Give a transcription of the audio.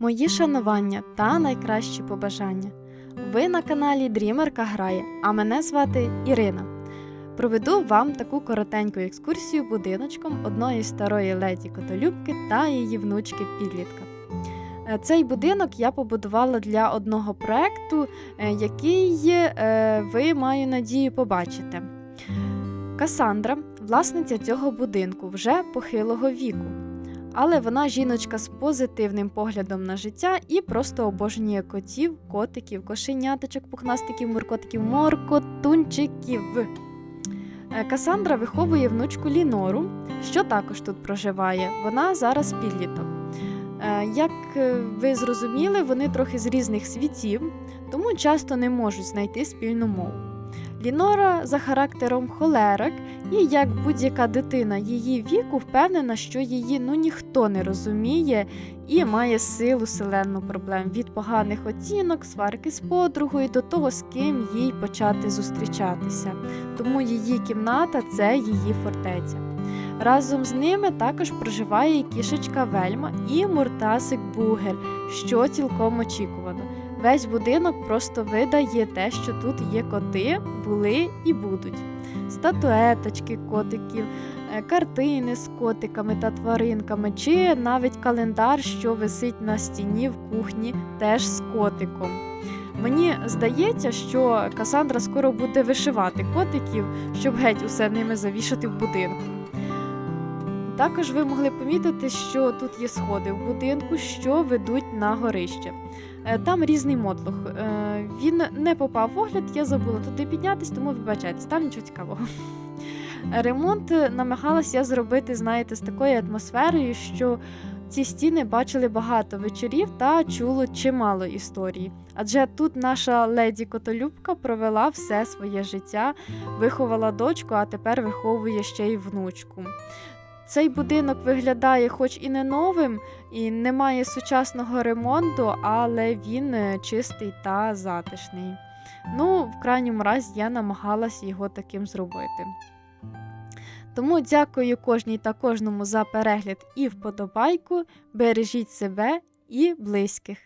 Мої шанування та найкращі побажання. Ви на каналі Дрімерка грає, а мене звати Ірина. Проведу вам таку коротеньку екскурсію будиночком одної старої леді Котолюбки та її внучки підлітка. Е, Цей будинок я побудувала для одного проекту, е, який е, ви маю надію побачите. Касандра, власниця цього будинку, вже похилого віку. Але вона жіночка з позитивним поглядом на життя і просто обожнює котів, котиків, кошеняточок, пухнастиків, муркотиків, моркотунчиків. Е, Касандра виховує внучку Лінору, що також тут проживає. Вона зараз підліток. Е, Як е, ви зрозуміли, вони трохи з різних світів, тому часто не можуть знайти спільну мову. Лінора за характером холерик, і як будь-яка дитина її віку впевнена, що її ну ніхто не розуміє і має силу селенну проблем від поганих оцінок, сварки з подругою до того, з ким їй почати зустрічатися. Тому її кімната це її фортеця. Разом з ними також проживає і кішечка Вельма і муртасик Бугер, що цілком очікувано. Весь будинок просто видає те, що тут є коти, були і будуть. Статуеточки котиків, е, картини з котиками та тваринками, чи навіть календар, що висить на стіні в кухні, теж з котиком. Мені здається, що Касандра скоро буде вишивати котиків, щоб геть усе ними завішати в будинку. Також ви могли помітити, що тут є сходи в будинку, що ведуть на горище. Е, Там різний мотлох. Е, Він не попав в огляд, я забула туди піднятись, тому вибачайтесь, там нічого цікавого. Ремонт намагалася зробити, знаєте, з такою атмосферою, що ці стіни бачили багато вечорів та чуло чимало історій. Адже тут наша леді Котолюбка провела все своє життя, виховала дочку, а тепер виховує ще й внучку. Цей будинок виглядає, хоч і не новим, і не має сучасного ремонту, але він е, чистий та затишний. Ну, в крайньому разі, я намагалася його таким зробити. Тому дякую кожній та кожному за перегляд і вподобайку. Бережіть себе і близьких.